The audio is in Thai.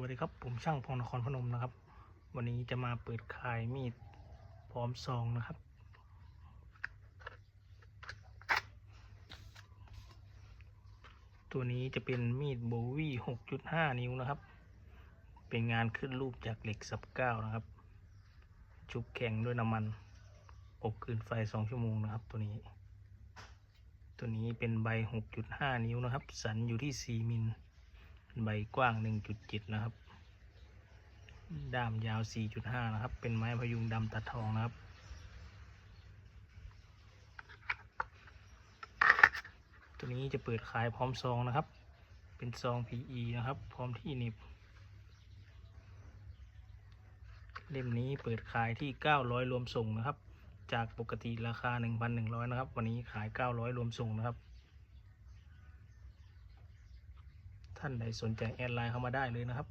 วัสดีครับ ผมช่างพงนครพนมนะครับ วันนี้จะมาเปิดขายมีดพร้อมซองนะครับ ตัวนี้จะเป็นมีดโบวี่6.5 นิ้วนะครับ เป็นงานขึ้นรูปจากเหล็กสับเก้านะครับชุบแข็งด้วยน้ำมัน อบคืนไฟ 2 ชั่วโมงนะครับ ตัวนี้ ตัวนี้เป็นใบ 6.5 นิ้วนะครับ สันอยู่ที่ 4 มิล ใบกว้าง 1.7 นะครับ ด้ามยาว 4.5 นะครับ เป็นไม้พยุงดำตัดทองนะครับ ตัวนี้จะเปิดขายพร้อมซองนะครับ เป็นซอง PE นะครับ พร้อมที่หนิบเล่มนี้เปิดขายที่ 900 รวมส่งนะครับ จากปกติราคา 1,100 นะครับ วันนี้ขาย 900 รวมส่งนะครับ ท่านใดสนใจแอดไลน์เข้ามาได้เลยนะครับ